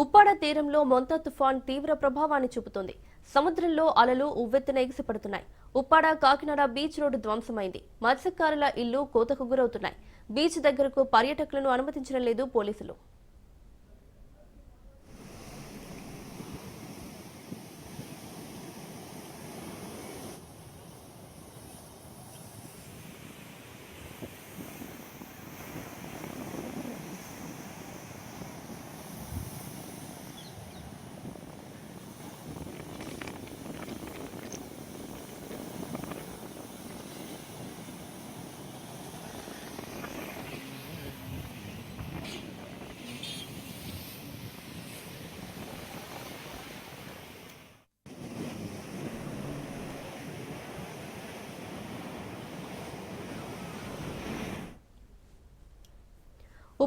ఉప్పాడ తీరంలో మొంత తుఫాన్ తీవ్ర ప్రభావాన్ని చూపుతోంది. సముద్రంలో అలలు ఉవ్వెత్తున ఎగిసిపడుతున్నాయి. ఉప్పాడ కాకినాడ బీచ్ రోడ్డు ధ్వంసమైంది. మత్స్యకారుల ఇల్లు కోతకు గురవుతున్నాయి. బీచ్ దగ్గరకు పర్యాటకులను అనుమతించడం లేదు పోలీసులు.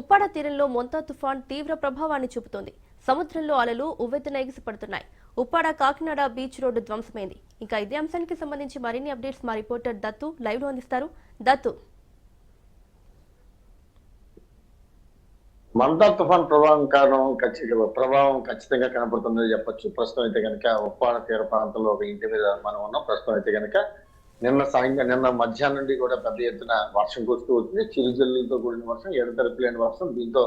ఉప్పాడ తీరంలో మొంతా తుఫాన్ తీవ్ర ప్రభావాన్ని చూపుతోంది. సముద్రంలో అలలు ఉవ్వెత్తున ఎగిసిపడుతున్నాయి. ఉప్పాడ కాకినాడ బీచ్ రోడ్డు ధ్వంసమైంది. ఇంకా ఇదే అంశానికి సంబంధించి మరిన్ని అప్డేట్స్ మా రిపోర్టర్ దత్తు లైవ్లో అందిస్తారు. దత్తు. మంతా తుఫాన్ ప్రభావం కారణం ఖచ్చితంగా ప్రభావం ఖచ్చితంగా కనపడుతుందని చెప్పొచ్చు. ప్రస్తుతం అయితే కనుక ఉప్పాడ తీర ప్రాంతంలో ఒక ఇంటి మీద మనం ఉన్నాం. ప్రస్తుతం అయితే కనుక నిన్న సాయంత్రం నిన్న మధ్యాహ్నం నుండి కూడా పెద్ద ఎత్తున వర్షం కురుస్తూ వచ్చింది. చిరుజల్లులతో కూడిన వర్షం ఎడతెరపు లేని వర్షం. దీంతో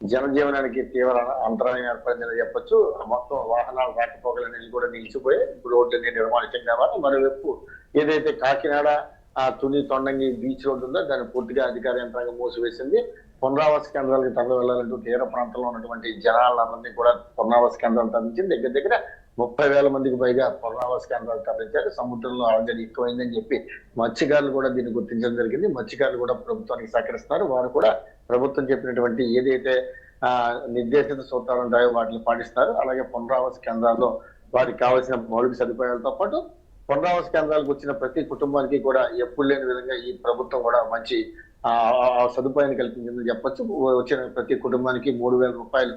జనజీవనానికి తీవ్ర అంతరాయం ఏర్పడిందని చెప్పొచ్చు. మొత్తం వాహనాలు రాకపోకలనేది కూడా నిలిచిపోయి ఇప్పుడు రోడ్లన్నీ నిర్మాణించం కావాలి మరోవైపు ఏదైతే కాకినాడ ఆ తుని తొండంగి బీచ్ రోడ్డు ఉందో దాన్ని పూర్తిగా అధికార యంత్రాంగం మూసివేసింది. పునరావాస కేంద్రాలకు తరలి వెళ్ళాలంటూ తీర ప్రాంతంలో ఉన్నటువంటి జనాలందరినీ కూడా పునరావాస కేంద్రాలు తరలించింది. దగ్గర దగ్గర ముప్పై వేల మందికి పైగా పునరావాస కేంద్రాలు తరలించారు. సముద్రంలో ఆల్రెడీ ఎక్కువైందని చెప్పి మత్స్యకారులు కూడా దీన్ని గుర్తించడం జరిగింది. మత్స్యకారులు కూడా ప్రభుత్వానికి సహకరిస్తున్నారు. వారు కూడా ప్రభుత్వం చెప్పినటువంటి ఏదైతే ఆ నిర్దేశిత సూత్రాలు ఉంటాయో వాటిని పాటిస్తారు అలాగే పునరావాస కేంద్రాల్లో వారికి కావాల్సిన మౌలిక సదుపాయాలతో పాటు పునరావాస కేంద్రాలకు వచ్చిన ప్రతి కుటుంబానికి కూడా ఎప్పుడు లేని విధంగా ఈ ప్రభుత్వం కూడా మంచి ఆ, సదుపాయాన్ని కల్పించిందని చెప్పొచ్చు. వచ్చిన ప్రతి కుటుంబానికి మూడు వేల రూపాయలు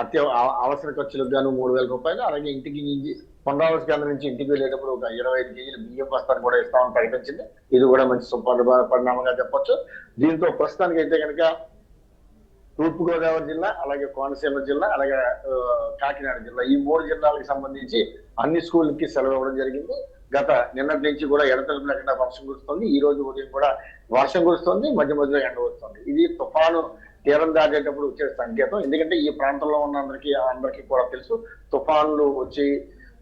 అత్య అవసర ఖర్చులకు గాను మూడు వేల రూపాయలు అలాగే ఇంటికి నుంచి పునరావాస కేంద్రం నుంచి ఇంటికి వెళ్ళేటప్పుడు ఒక ఇరవై ఐదు కేజీలు బియ్యం బస్తాను కూడా ఇస్తామని ప్రకటించింది ఇది కూడా మంచి సుపర్ పరిణామంగా చెప్పొచ్చు. దీంతో ప్రస్తుతానికి అయితే కనుక తూర్పుగోదావరి జిల్లా అలాగే కోనసీమ జిల్లా అలాగే కాకినాడ జిల్లా ఈ మూడు జిల్లాలకు సంబంధించి అన్ని స్కూళ్ళకి సెలవు ఇవ్వడం జరిగింది. గత నిన్నటి నుంచి కూడా ఎడతెలుపు లేకుండా వర్షం కురుస్తుంది. ఈ రోజు ఉదయం కూడా వర్షం కురుస్తుంది. మధ్య మధ్యలో ఎండ వస్తుంది ఇది తుఫాను తీరం దాటేటప్పుడు వచ్చే సంకేతం. ఎందుకంటే ఈ ప్రాంతంలో ఉన్న అందరికీ అందరికీ కూడా తెలుసు తుఫాన్లు వచ్చి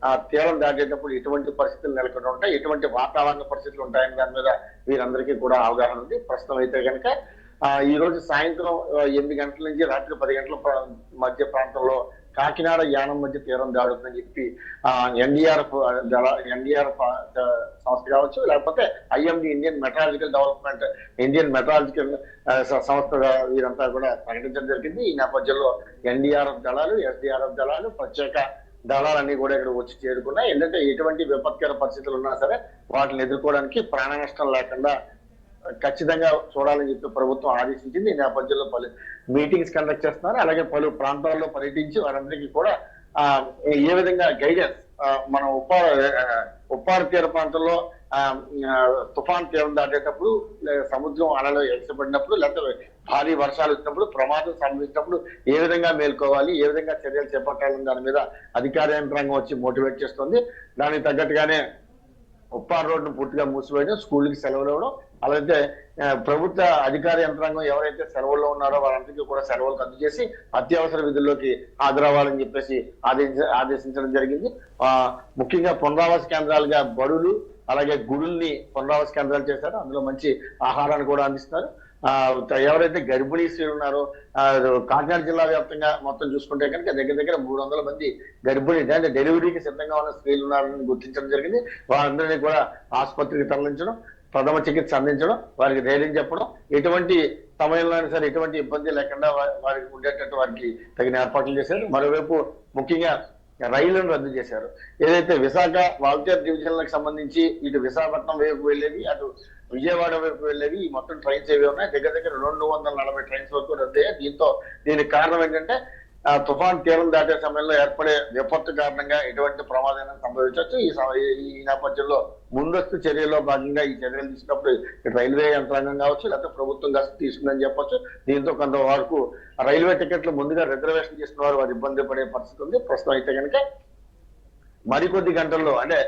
ఆ తీరం దాటేటప్పుడు ఎటువంటి పరిస్థితులు నెలకొని ఉంటాయి ఎటువంటి వాతావరణ పరిస్థితులు ఉంటాయని దాని మీద వీరందరికీ కూడా అవగాహన ఉంది. ప్రస్తుతం అయితే కనుక ఈ రోజు సాయంత్రం ఎనిమిది గంటల నుంచి రాత్రి పది గంటల ప్రా- మధ్య ప్రాంతంలో కాకినాడ యానం మధ్య తీరం దాడుతుందని చెప్పి ఆ ఎన్డీఆర్ఎఫ్ దళ ఎన్డీఆర్ఎఫ్ సంస్థ కావచ్చు లేకపోతే IMD Indian meteorological development Indian meteorological సంస్థ వీరంతా కూడా ప్రకటించడం జరిగింది. ఈ నేపథ్యంలో ఎన్డీఆర్ఎఫ్ దళాలు ఎస్డీఆర్ఎఫ్ దళాలు ప్రత్యేక దళాలన్నీ కూడా ఇక్కడ వచ్చి చేరుకున్నాయి. ఎందుకంటే ఎటువంటి విపత్కర పరిస్థితులు ఉన్నా సరే వాటిని ఎదుర్కోవడానికి ప్రాణ నష్టం లేకుండా ఖచ్చితంగా చూడాలని చెప్పి ప్రభుత్వం ఆదేశించింది. ఈ నేపథ్యంలో పలు మీటింగ్స్ కండక్ట్ చేస్తున్నారు. అలాగే పలు ప్రాంతాల్లో పర్యటించి వారందరికీ కూడా ఆ ఏ విధంగా గైడెన్స్ మనం ఉపా ఆ, తీర ప్రాంతంలో ఆ, తుఫాన్ తీరం దాటేటప్పుడు సముద్రం అలలు ఎగసబడినప్పుడు లేకపోతే భారీ వర్షాలు వచ్చినప్పుడు ప్రమాదం సంభవించినప్పుడు ఏ విధంగా మేల్కోవాలి ఏ విధంగా చర్యలు చేపట్టాలని దాని మీద అధికార యంత్రాంగం వచ్చి మోటివేట్ చేస్తుంది. దానికి తగ్గట్టుగానే ఉప్పార్ రోడ్డు పూర్తిగా మూసివేయడం స్కూల్కి సెలవులు ఇవ్వడం అలాగే ప్రభుత్వ అధికార యంత్రాంగం ఎవరైతే సెలవుల్లో ఉన్నారో వాళ్ళందరికీ కూడా సెలవులు అందజేసి అత్యవసర విధుల్లోకి హాజరవ్వాలని చెప్పేసి ఆదేశ ఆదేశించడం జరిగింది. ఆ ముఖ్యంగా పునరావాస కేంద్రాలుగా బడులు అలాగే గుడుల్ని పునరావాస కేంద్రాలు చేశారు. అందులో మంచి ఆహారాన్ని కూడా అందిస్తున్నారు. ఆ ఎవరైతే గర్భిణీ స్త్రీలు ఉన్నారో కాకినాడ జిల్లా వ్యాప్తంగా మొత్తం చూసుకుంటే కనుక దగ్గర దగ్గర మూడు వందల మంది గర్భిణీ అంటే డెలివరీకి సిద్ధంగా ఉన్న స్త్రీలు ఉన్నారని గుర్తించడం జరిగింది. వారందరినీ కూడా ఆసుపత్రికి తరలించడం ప్రథమ చికిత్స అందించడం వారికి ధైర్యం చెప్పడం ఎటువంటి సమయంలో సరే ఎటువంటి ఇబ్బంది లేకుండా వారికి ఉండేటట్టు వారికి తగిన ఏర్పాట్లు చేశారు. మరోవైపు ముఖ్యంగా రైళ్ళను రద్దు చేశారు. ఏదైతే విశాఖ వాల్తేర్ డివిజన్లకు సంబంధించి ఇటు విశాఖపట్నం వైపు వెళ్ళేవి అటు విజయవాడ వైపు వెళ్ళేవి ఈ మొత్తం ట్రైన్స్ ఏవి ఉన్నాయి దగ్గర దగ్గర రెండు వందల నలభై ట్రైన్స్ వరకు రద్దయ్యాయి దీంతో దీనికి కారణం ఏంటంటే ఆ, తుఫాన్ తీరం దాటే సమయంలో ఏర్పడే విపత్తు కారణంగా ఎటువంటి ప్రమాదం సంభవించవచ్చు. ఈ ఈ- ఈ నేపథ్యంలో ముందస్తు చర్యలో భాగంగా ఈ చర్యలు తీసుకున్నప్పుడు రైల్వే యంత్రాంగం కావచ్చు లేకపోతే ప్రభుత్వం కాస్త తీసుకుందని చెప్పొచ్చు. దీంతో కొంతవరకు రైల్వే టికెట్లు ముందుగా రిజర్వేషన్ చేసిన వారు వారు ఇబ్బంది పడే పరిస్థితి ఉంది. ప్రస్తుతం అయితే కనుక మరికొద్ది గంటల్లో అంటే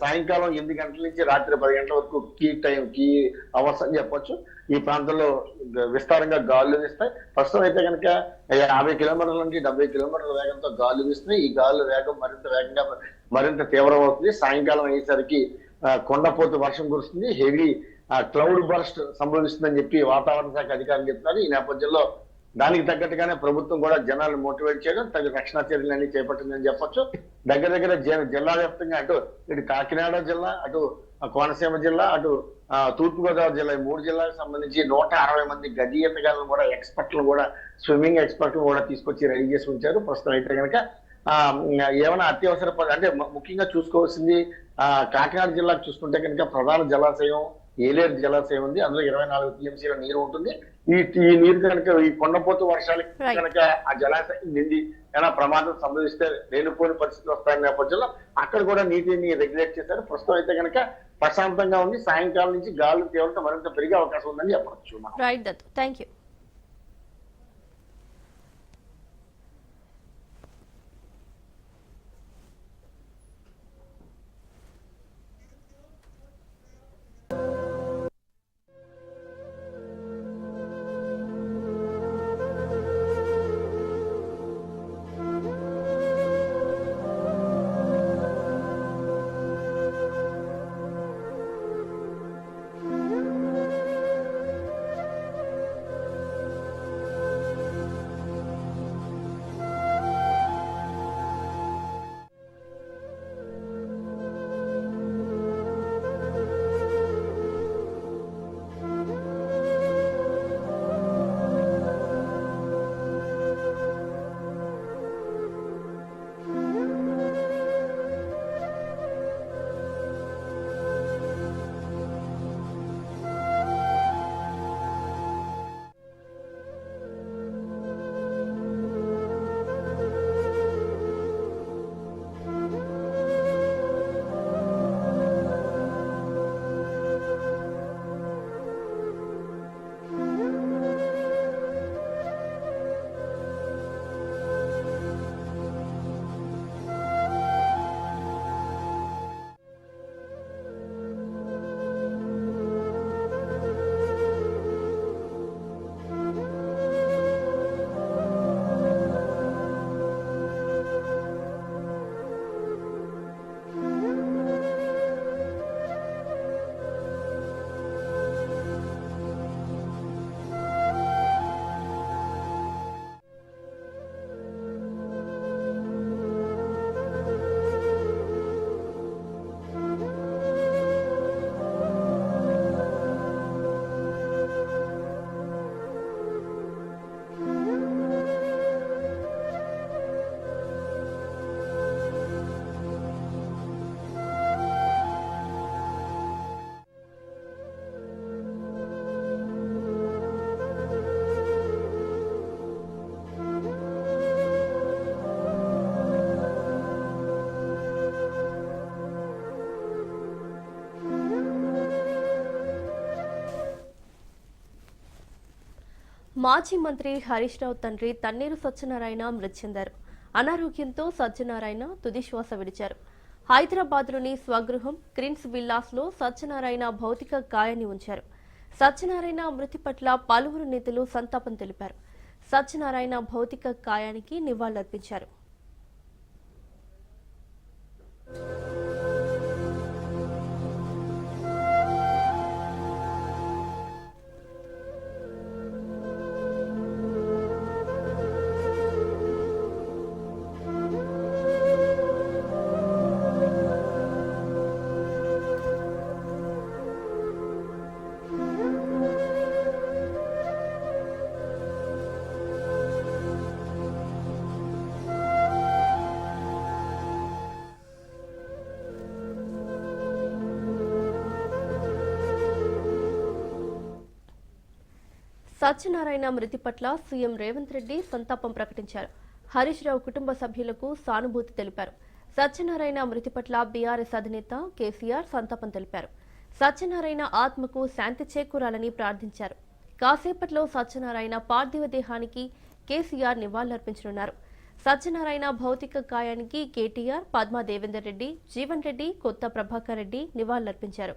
సాయంకాలం ఎనిమిది గంటల నుంచి రాత్రి పది గంటల వరకు కీ టైం కీ అవర్స్ అని చెప్పొచ్చు. ఈ ప్రాంతంలో విస్తారంగా గాలులు వీస్తాయి. ప్రస్తుతం అయితే కనుక యాభై కిలోమీటర్ల నుంచి డెబ్బై కిలోమీటర్ల వేగంతో గాలులు వీస్తున్నాయి. ఈ గాలు వేగం మరింత వేగంగా మరింత తీవ్రం అవుతుంది. సాయంకాలం అయ్యేసరికి కొండపోతు వర్షం కురుస్తుంది. హెవీ క్లౌడ్ బర్స్ట్ సంభవిస్తుందని చెప్పి వాతావరణ శాఖ అధికారులు చెప్తున్నారు. ఈ నేపథ్యంలో దానికి తగ్గట్టుగానే ప్రభుత్వం కూడా జనాలను మోటివేట్ చేయడం తగిన రక్షణ చర్యలు అన్ని చేపట్టిందని చెప్పొచ్చు. దగ్గర దగ్గర జిల్లా వ్యాప్తంగా అటు ఇటు కాకినాడ జిల్లా అటు కోనసీమ జిల్లా అటు తూర్పుగోదావరి జిల్లా ఈ మూడు జిల్లాలకు సంబంధించి నూట అరవై మంది గది ఈతగాళ్ళను కూడా ఎక్స్పర్ట్లు కూడా స్విమ్మింగ్ ఎక్స్పర్ట్లు కూడా తీసుకొచ్చి రెడీ చేసి ఉంచారు. ప్రస్తుతం అయితే కనుక ఏమైనా అత్యవసర అంటే ముఖ్యంగా చూసుకోవాల్సింది ఆ, కాకినాడ జిల్లాకు చూసుకుంటే కనుక ప్రధాన జలాశయం ఏలేరు జలాశయం ఉంది. అందులో ఇరవై నాలుగు టీఎంసీల నీరు ఉంటుంది. ఈ ఈ నీరు కనుక ఈ కొండపోతు వర్షాలకి. కనుక ఆ జలాశయం నిండి ఏమైనా ప్రమాదం సంభవిస్తే లేనిపోయిన పరిస్థితులు వస్తాయన్న నేపథ్యంలో అక్కడ కూడా నీటిని రెగ్యులేట్ చేశారు. ప్రస్తుతం అయితే కనుక ప్రశాంతంగా ఉంది. సాయంకాలం నుంచి గాలి తీవ్రత మరింత పెరిగే అవకాశం ఉందని చెప్పవచ్చు. రైట్ థ్యాంక్ యూ మాజీ మంత్రి హరీష్ రావు తండ్రి తన్నీరు సత్యనారాయణ మృతి చెందారు. అనారోగ్యంతో సత్యనారాయణ తుదిశ్వాస విడిచారు. హైదరాబాద్లోని స్వగృహం క్రిన్స్ విల్లాస్లో సత్యనారాయణ భౌతిక గాయాన్ని ఉంచారు. సత్యనారాయణ మృతి పట్ల పలువురు నేతలు సంతాపం తెలిపారు. సత్యనారాయణ భౌతిక గాయానికి నివాళులర్పించారు. సత్యనారాయణ మృతి పట్ల సీఎం రేవంత్ రెడ్డి సంతాపం ప్రకటించారు. హరీష్ రావు కుటుంబ సభ్యులకు సానుభూతి తెలిపారు. సత్యనారాయణ మృతి పట్ల బీఆర్ఎస్ అధినేత కేసీఆర్ సంతాపం తెలిపారు. సత్యనారాయణ ఆత్మకు శాంతి చేకూరాలని ప్రార్థించారు. కాసేపట్లో సత్యనారాయణ పార్థివ దేహానికి కేసీఆర్ నివాళులర్పించనున్నారు. సత్యనారాయణ భౌతిక కాయానికి కేటీఆర్ పద్మా దేవేందర్ రెడ్డి జీవన్ రెడ్డి కొత్త ప్రభాకర్ రెడ్డి నివాళులర్పించారు.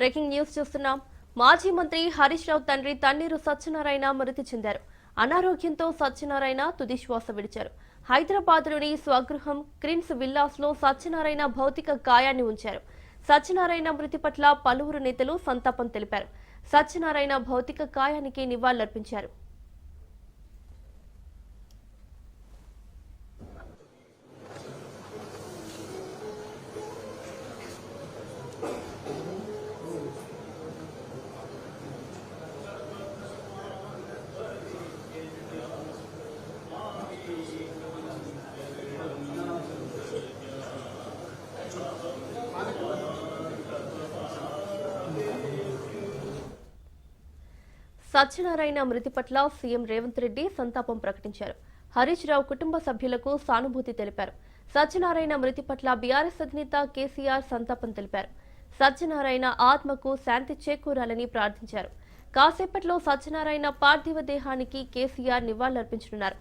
బ్రేకింగ్ న్యూస్ చూస్తున్నాం. మాజీ మంత్రి హరీష్ రావు తండ్రి తన్నీరు సత్యనారాయణ మృతి చెందారు. అనారోగ్యంతో సత్యనారాయణ తుదిశ్వాస విడిచారు. హైదరాబాద్లోని స్వగృహం క్రిన్స్ విల్లాస్లో సత్యనారాయణ భౌతిక గాయాన్ని ఉంచారు. సత్యనారాయణ మృతి పట్ల పలువురు నేతలు సంతాపం తెలిపారు. సత్యనారాయణ భౌతిక కాయానికి నివాళులర్పించారు. సత్యనారాయణ మృతి పట్ల సీఎం రేవంత్ రెడ్డి సంతాపం ప్రకటించారు. హరీష్ రావు కుటుంబ సభ్యులకు సానుభూతి తెలిపారు. సత్యనారాయణ మృతి పట్ల బీఆర్ఎస్ అధినేత కేసీఆర్ సంతాపం తెలిపారు. సత్యనారాయణ ఆత్మకు శాంతి చేకూరాలని ప్రార్థించారు. కాసేపట్లో సత్యనారాయణ పార్థివ దేహానికి కేసీఆర్ నివాళులర్పించనున్నారు.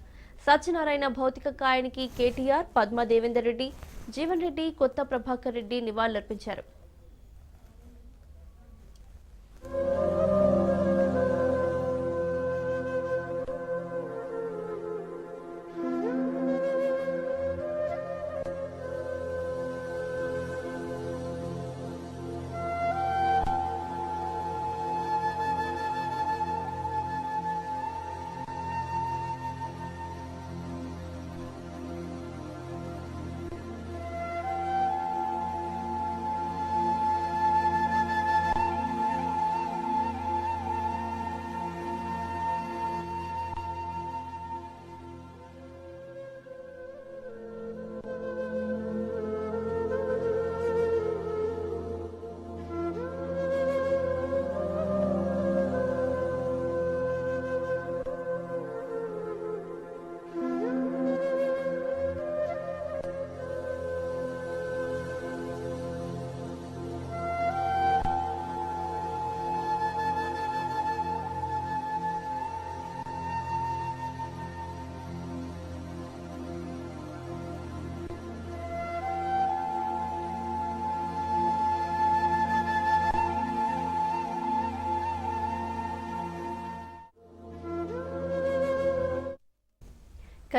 సత్యనారాయణ భౌతిక కాయానికి కేటీఆర్ పద్మా దేవేందర్ రెడ్డి జీవన్ రెడ్డి కొత్త ప్రభాకర్ రెడ్డి నివాళులర్పించారు.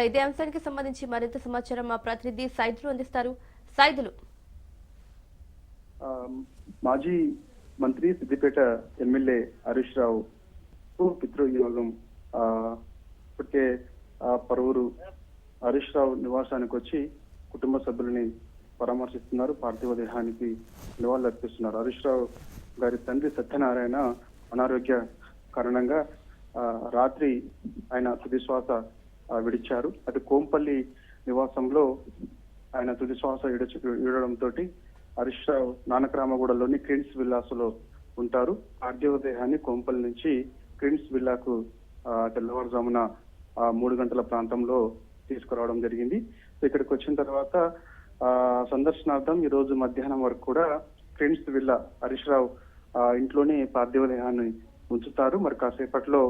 ఇదే అంశానికి సంబంధించి మరింత సమాచారం మా ప్రతినిధి సైదులు అందిస్తారు. సైదులు. మాజీ మంత్రి సిద్దిపేట ఎమ్మెల్యే హరీష్ రావు పితృయోగం ఆ, ఇప్పటికే ఆ, హరీష్ రావు నివాసానికి వచ్చి కుటుంబ సభ్యులని పరామర్శిస్తున్నారు. పార్థివ దేహానికి నివాళులు అర్పిస్తున్నారు. హరీష్ రావు గారి తండ్రి సత్యనారాయణ అనారోగ్య కారణంగా ఆ, రాత్రి ఆయన తుదిశ్వాస విడిచారు. అది కోంపల్లి నివాసంలో ఆయన తుది శ్వాస విడడంతో హరీష్ రావు నానక్రామగూడలోని క్రీన్స్ విల్లాసులో ఉంటారు. పార్థివ దేహాన్ని కోంపల్లి నుంచి క్రీన్స్ విల్లాకు తెల్లవారుజామున మూడు గంటల ప్రాంతంలో తీసుకురావడం జరిగింది. ఇక్కడికి వచ్చిన తర్వాత సందర్శనార్థం ఈ రోజు మధ్యాహ్నం వరకు కూడా క్రీన్స్ విల్లా హరీష్ రావు ఆ, ఇంట్లోనే పార్థివ దేహాన్ని ఉంచుతారు. మరి కాసేపట్లో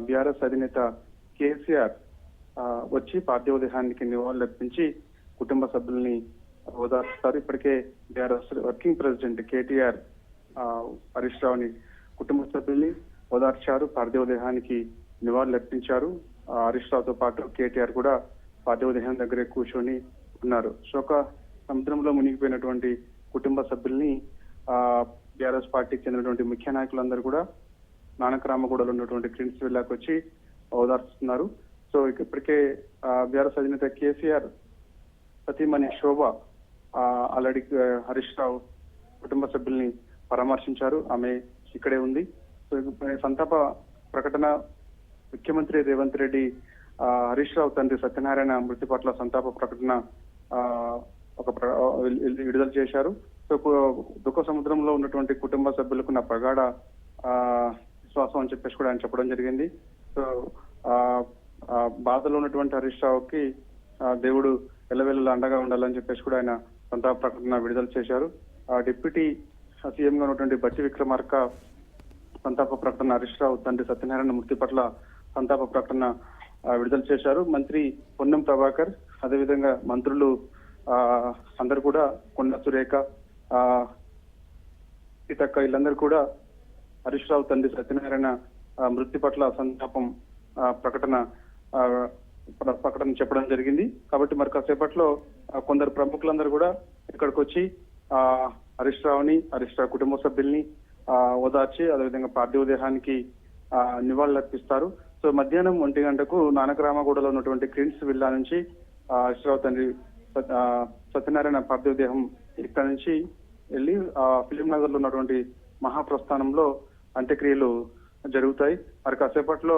బీఆర్ఎస్ అధినేత కేసీఆర్ వచ్చి పార్థివ దేహానికి నివాళులు అర్పించి కుటుంబ సభ్యుల్ని ఓదార్స్తారు. ఇప్పటికే BRS working president KTR Harish రావుని కుటుంబ సభ్యుల్ని ఓదార్చారు పార్థివ దేహానికి నివాళులు అర్పించారు. హరీష్ రావుతో పాటు కేటీఆర్ కూడా పార్థివ దేహం దగ్గరే కూర్చొని ఉన్నారు. శోక సముద్రంలో మునిగిపోయినటువంటి కుటుంబ సభ్యుల్ని ఆ బీఆర్ఎస్ పార్టీకి చెందినటువంటి ముఖ్య నాయకులందరూ కూడా నానకరామగూడలో ఉన్నటువంటి క్రిన్స్ విల్లాకొచ్చి ఓదార్చుతున్నారు. సో ఇక ఇప్పటికే బీఆర్ఎస్ అధినేత కేసీఆర్ సతీమణి శోభ ఆల్రెడీ హరీష్ రావు కుటుంబ సభ్యుల్ని పరామర్శించారు. ఆమె ఇక్కడే ఉంది. సో సంతాప ప్రకటన ముఖ్యమంత్రి రేవంత్ రెడ్డి హరీష్ రావు తండ్రి సత్యనారాయణ మృతి పట్ల సంతాప ప్రకటన ఒక విడుదల చేశారు. సో దుఃఖ సముద్రంలో ఉన్నటువంటి కుటుంబ సభ్యులకు నా ప్రగాఢ ఆ, విశ్వాసం అని చెప్పేసి కూడా ఆయన చెప్పడం జరిగింది. సో ఆ, బాధలో ఉన్నటువంటి హరీష్ రావుకి ఆ, దేవుడు ఎల్లవెల్ల అండగా ఉండాలని చెప్పేసి కూడా ఆయన సంతాప ప్రకటన విడుదల చేశారు. ఆ డిప్యూటీ సీఎం గా ఉన్నటువంటి బట్టి విక్రమార్క సంతాప ప్రకటన హరీష్ రావు తండ్రి సత్యనారాయణ మృతి పట్ల సంతాప ప్రకటన విడుదల చేశారు. మంత్రి పొన్నం ప్రభాకర్ అదేవిధంగా మంత్రులు ఆ, అందరు కూడా కొండ సురేఖ ఆ, సీతక్క వీళ్ళందరూ కూడా హరీష్ రావు తండ్రి సత్యనారాయణ మృతి పట్ల సంతాపం ఆ, ప్రకటన ప్ర- ప్రకటన చెప్పడం జరిగింది. కాబట్టి మరి కాసేపట్లో కొందరు ప్రముఖులందరూ కూడా ఇక్కడికి వచ్చి ఆ హరీష్ రావుని హరీష్ రావు కుటుంబ సభ్యుల్ని ఆ, ఓదార్చి అదేవిధంగా పార్థివ దేహానికి ఆ, నివాళులర్పిస్తారు. సో మధ్యాహ్నం ఒంటి గంటకు నానకరామగూడలో ఉన్నటువంటి క్రిన్స్ విల్లా నుంచి ఆ, హరీష్ రావు తండ్రి సత్యనారాయణ పార్థివ దేహం ఇక్కడ నుంచి వెళ్ళి ఆ ఫిలిం నగర్లో ఉన్నటువంటి మహాప్రస్థానంలో అంత్యక్రియలు జరుగుతాయి. మరి కాసేపట్లో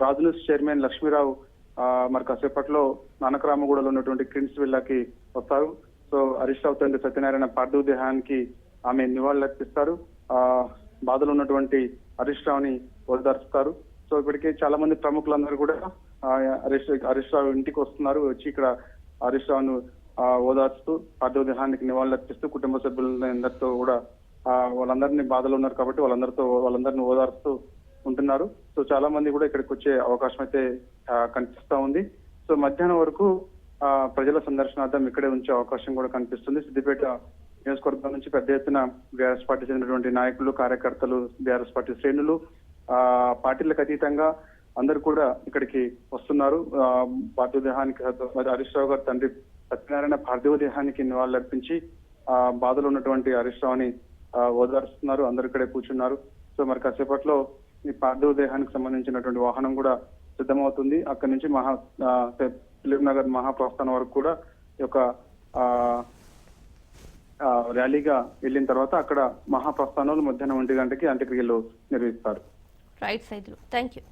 రాజునూస్ చైర్మన్ లక్ష్మీరావు ఆ, మరి కాసేపట్లో నానకరామగూడలో ఉన్నటువంటి క్రిన్స్ విల్లాకి వస్తారు. సో హరీష్ రావు తండ్రి సత్యనారాయణ పార్థివ దేహానికి ఆమె నివాళులర్పిస్తారు. ఆ బాధలు ఉన్నటువంటి హరీష్ రావుని ఓదార్చుతారు సో ఇప్పటికే చాలా మంది ప్రముఖులందరూ కూడా హరీష్ హరీష్ రావు ఇంటికి వస్తున్నారు. వచ్చి ఇక్కడ హరీష్ రావును ఓదార్చుతూ పార్థివ దేహానికి నివాళులర్పిస్తూ కుటుంబ సభ్యులందరితో కూడా వాళ్ళందరినీ బాధలు ఉన్నారు కాబట్టి వాళ్ళందరితో వాళ్ళందరినీ ఓదార్చుతూ ఉంటున్నారు. సో చాలా మంది కూడా ఇక్కడికి వచ్చే అవకాశం అయితే కనిపిస్తా ఉంది. సో మధ్యాహ్నం వరకు ఆ, ప్రజల సందర్శనార్థం ఇక్కడే ఉంచే అవకాశం కూడా కనిపిస్తుంది. సిద్దిపేట నియోజకవర్గం నుంచి పెద్ద ఎత్తున బీఆర్ఎస్ పార్టీ చెందినటువంటి నాయకులు కార్యకర్తలు బీఆర్ఎస్ పార్టీ శ్రేణులు ఆ పార్టీలకు అతీతంగా అందరు కూడా ఇక్కడికి వస్తున్నారు. ఆ, పార్థివ దేహానికి మరి హరీష్ రావు గారి తండ్రి సత్యనారాయణ పార్థివ దేహానికి నివాళులర్పించి ఆ బాధలో ఉన్నటువంటి హరీష్ రావుని ఆ, ఓదారుస్తున్నారు. అందరు ఇక్కడే కూర్చున్నారు. సో మరి కాసేపట్లో ఈ పార్థివ దేహానికి సంబంధించినటువంటి వాహనం కూడా సిద్ధమవుతుంది. అక్కడి నుంచి మహా ఫిలిం నగర్ మహాప్రస్థానం వరకు కూడా ఈ యొక్క ర్యాలీగా వెళ్ళిన తర్వాత అక్కడ మహాప్రస్థానంలో మధ్యాహ్నం ఒంటి గంటకి అంత్యక్రియలు నిర్వహిస్తారు. రైట్ సైదులు థ్యాంక్ యూ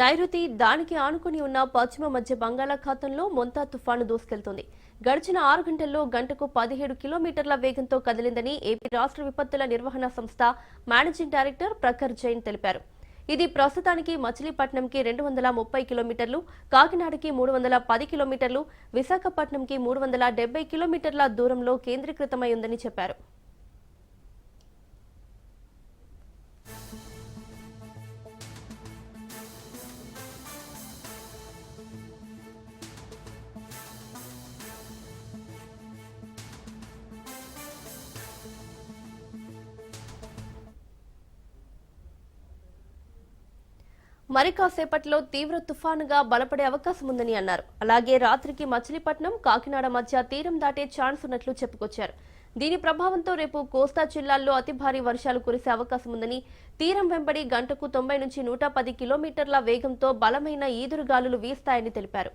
నైరుతి దానికి ఆనుకుని ఉన్న పశ్చిమ మధ్య బంగాళాఖాతంలో మొంతా తుఫాను దూసుకెళ్తుంది. గడిచిన ఆరు గంటల్లో గంటకు పదిహేడు కిలోమీటర్ల వేగంతో కదిలిందని ఏపీ రాష్ట్ర విపత్తుల నిర్వహణ సంస్థ మేనేజింగ్ డైరెక్టర్ ప్రఖర్ జైన్ తెలిపారు. ఇది ప్రస్తుతానికి మచిలీపట్నంకి రెండు వందల ముప్పై కిలోమీటర్లు కాకినాడకి మూడు వందల పది కిలోమీటర్లు విశాఖపట్నంకి మూడు వందల డెబ్బై కిలోమీటర్ల దూరంలో కేంద్రీకృతమై ఉందని చెప్పారు. మరి కాసేపట్లో తీవ్ర తుఫానుగా బలపడే అవకాశం ఉందని అన్నారు. అలాగే రాత్రికి మచిలీపట్నం కాకినాడ మధ్య తీరం దాటే ఛాన్స్ ఉన్నట్లు చెప్పుకొచ్చారు. దీని ప్రభావంతో రేపు కోస్తా జిల్లాల్లో అతి భారీ వర్షాలు కురిసే అవకాశం ఉందని తీరం వెంబడి గంటకు తొంభై నుంచి నూట పది కిలోమీటర్ల వేగంతో బలమైన ఈదురుగాలులు వీస్తాయని తెలిపారు.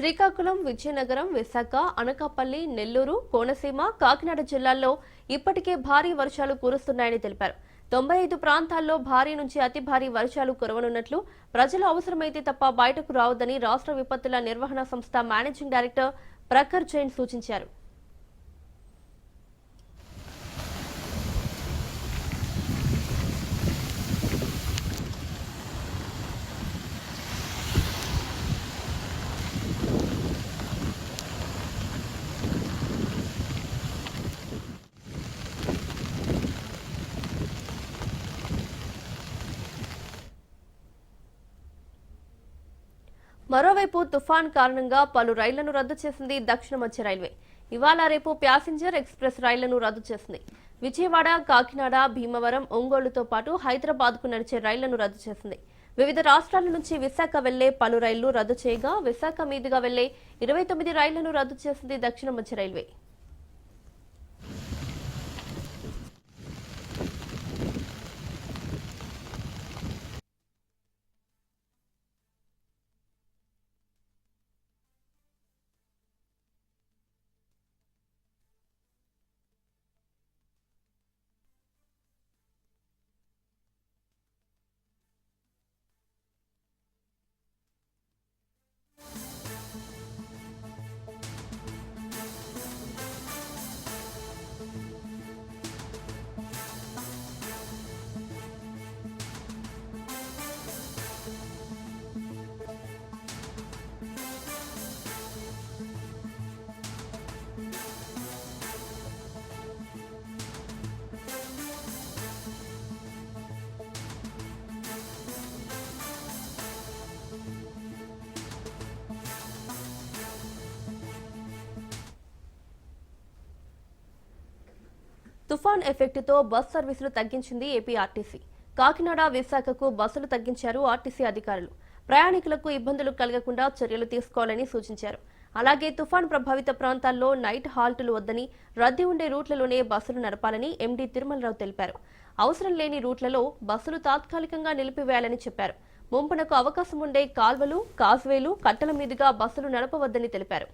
శ్రీకాకుళం విజయనగరం విశాఖ అనకాపల్లి నెల్లూరు కోనసీమ కాకినాడ జిల్లాల్లో ఇప్పటికే భారీ వర్షాలు కురుస్తున్నాయని తెలిపారు. తొంభై ఐదు ప్రాంతాల్లో భారీ నుంచి అతి భారీ వర్షాలు కురవనున్నట్లు ప్రజలు అవసరమైతే తప్ప బయటకు రావద్దని రాష్ట్ర విపత్తుల నిర్వహణ సంస్థ మేనేజింగ్ డైరెక్టర్ ప్రఖర్ జైన్ సూచించారు. మరోవైపు తుఫాన్ కారణంగా పలు రైళ్ళను రద్దు చేసింది దక్షిణ మధ్య రైల్వే. ఇవాళ రేపు ప్యాసింజర్ ఎక్స్ప్రెస్ రైళ్ళను రద్దు చేసింది. విజయవాడ కాకినాడ భీమవరం ఒంగోలుతో పాటు హైదరాబాద్కు నడిచే రైళ్ళను రద్దు చేసింది. వివిధ రాష్ట్రాల నుంచి విశాఖ వెళ్ళే పలు రైళ్ళు రద్దు చేయగా విశాఖ మీదుగా వెళ్ళే ఇరవై తొమ్మిది రైళ్ళను రద్దు చేసింది దక్షిణ మధ్య రైల్వే. తుఫాన్ ఎఫెక్టుతో బస్ సర్వీసులు తగ్గించింది ఏపీ ఆర్టీసీ. కాకినాడ విశాఖకు బస్సులు తగ్గించారు ఆర్టీసీ అధికారులు. ప్రయాణికులకు ఇబ్బందులు కలగకుండా చర్యలు తీసుకోవాలని సూచించారు. అలాగే తుఫాన్ ప్రభావిత ప్రాంతాల్లో నైట్ హాల్టులు వద్దని రద్దీ ఉండే రూట్లలోనే బస్సులు నడపాలని ఎండీ తిరుమలరావు తెలిపారు. అవసరం లేని రూట్లలో బస్సులు తాత్కాలికంగా నిలిపివేయాలని చెప్పారు. ముంపునకు అవకాశం ఉండే కాల్వలు కాజ్వేలు కట్టల మీదుగా బస్సులు నడపవద్దని తెలిపారు.